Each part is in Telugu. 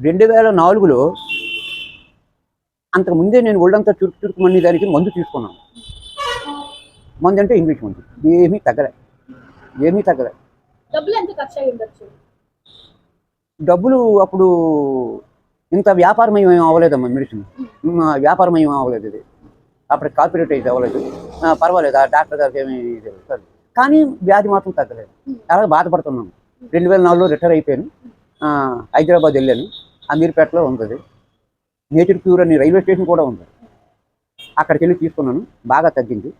రెండు వేల నాలుగులో అంతకు ముందే నేను ఒళ్ళంతా చురుకు చురుకుమని దానికి మందు తీసుకున్నాను. మందు అంటే ఇంగ్లీష్ మందు. ఏమీ తగ్గలే. ఏమీ తగ్గలే. డబ్బులు అప్పుడు ఇంత వ్యాపారమయం ఏం అవ్వలేదమ్మా మెడిసిన్ మ్, వ్యాపారమయం అవ్వలేదు ఇది. అప్పుడు కార్పొరేటైజ్ అవ్వలేదు. ఆ, పర్వాలేదు ఆ డాక్టర్ గారికి ఏమి లేదు. సరే. కానీ వ్యాధి మాత్రం తగ్గలేదు. అలాగే బాధపడుతున్నాను. రెండు వేల నాలుగులో రిటైర్ అయిపోయాను. ఆ, హైదరాబాద్ వెళ్ళాను. అమీర్పేటలో ఉంది నేచర్ క్యూర్ అని రైల్వే స్టేషన్ కూడా ఉంది. అక్కడికి వెళ్ళి తీసుకున్నాను. బాగా తగ్గింది.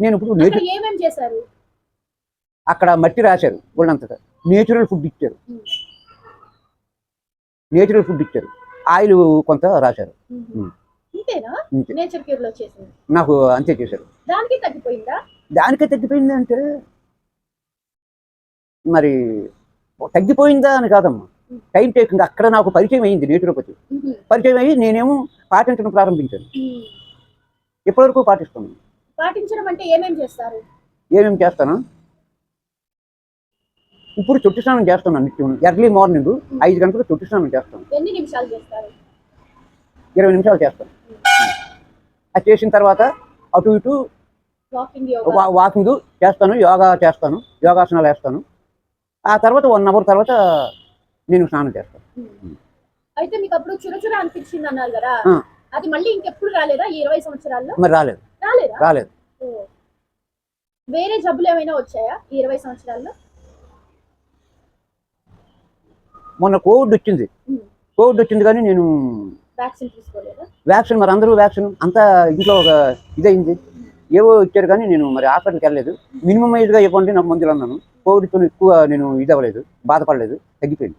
నేను ఇప్పుడు నేచర్ చేశారు? అక్కడ మట్టి రాశారు ఒళ్ళంతటా. నేచురల్ ఫుడ్ ఇచ్చారు. నేచురల్ ఫుడ్ ఇచ్చారు. ఆయిల్ కొంత రాశారు. నాకు అంతే చేశారు. దానికే తగ్గిపోయింది? అంటే మరి తగ్గిపోయిందా అని కాదమ్మా. టైం టేకింగ్ అక్కడ నాకు పరిచయం అయింది మ్మ్. పరిచయం అయ్యి నేనేమో పాటించడం ప్రారంభించాను. ఇప్పటివరకు పాటిస్తున్నాను. పాటించడం అంటే ఏమేం చేస్తారు? ఏమేమి చేస్తాను? ఇప్పుడు చుట్టు స్నానం చేస్తున్నాను నిత్యం. ఎర్లీ మార్నింగ్ ఐదు గంటలకు చుట్టు స్నానం చేస్తాను. ఎన్ని నిమిషాలు చేస్తారు? ఇరవై నిమిషాలు చేస్తాను. అది చేసిన తర్వాత అటు ఇటు వాకింగ్ చేస్తాను యోగా చేస్తాను యోగాసనాలు వేస్తాను. ఆ తర్వాత వన్ అవర్ తర్వాత నేను స్నానం చేస్తాను. అయితే మీకు అప్పుడు చురచుర అనిపించింది అన్నారు కదా. అది మళ్ళీ ఇంకెప్పుడు రాలేదా? ఈ ఇరవై సంవత్సరాల్లో? మరి రాలేదు. రాలేదా? రాలేదు. వేరే జబ్బులు ఏమైనా వచ్చాయా ఈ ఇరవై సంవత్సరాల్లో? మొన్న కోవిడ్ వచ్చింది. కోవిడ్ వచ్చింది కానీ నేను వ్యాక్సిన్ తీసుకోలేదా? వ్యాక్సిన్ మరి అందరూ వ్యాక్సిన్ అంతా ఇంట్లో ఒక ఇదైంది ఏవో ఇచ్చారు కానీ నేను మరి హాస్పిటల్కి వెళ్ళలేదు. మినిమం ఏజ్గా ఇవ్వండి నాకు మందులు అన్నాను. కోవిడ్తో ఎక్కువ నేను ఇది అవ్వలేదు బాధపడలేదు తగ్గిపోయింది.